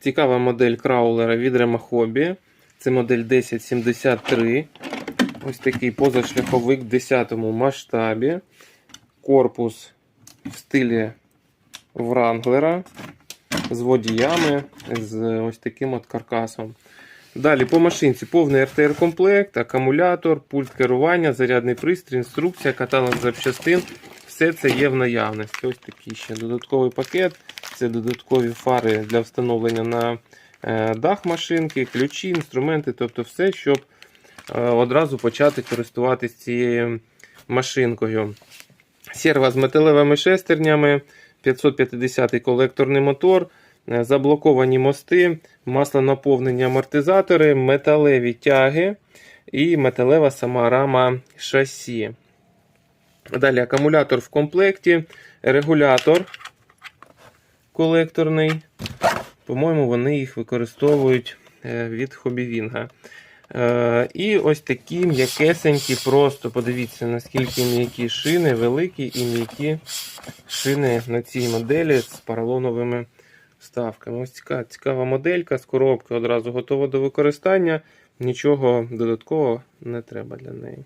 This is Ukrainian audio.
Цікава модель краулера від Rema Hobby. Це модель 1073. Ось такий позашляховик в 10 масштабі. Корпус в стилі Вранглера з водіями, з ось таким от каркасом. Далі по машинці повний РТР-комплект, акумулятор, пульт керування, зарядний пристрій, інструкція, каталог запчастин. Все це є в наявності. Ось такий ще додатковий пакет. Це додаткові фари для встановлення на е, дах машинки, ключі, інструменти, тобто все, щоб е, одразу почати користуватися цією машинкою. Серва з металевими шестернями, 550 колекторний мотор, е, заблоковані мости, маслонаповнені амортизатори, металеві тяги і металева сама рама шасі. Далі акумулятор в комплекті, регулятор колекторний. По-моєму, вони їх використовують е, від Хобівінга. Е, І ось такі м'якесенькі, просто подивіться, наскільки м'які шини, великі і м'які шини на цій моделі з поролоновими вставками. Ось цікава, цікава моделька з коробки одразу готова до використання. Нічого додаткового не треба для неї.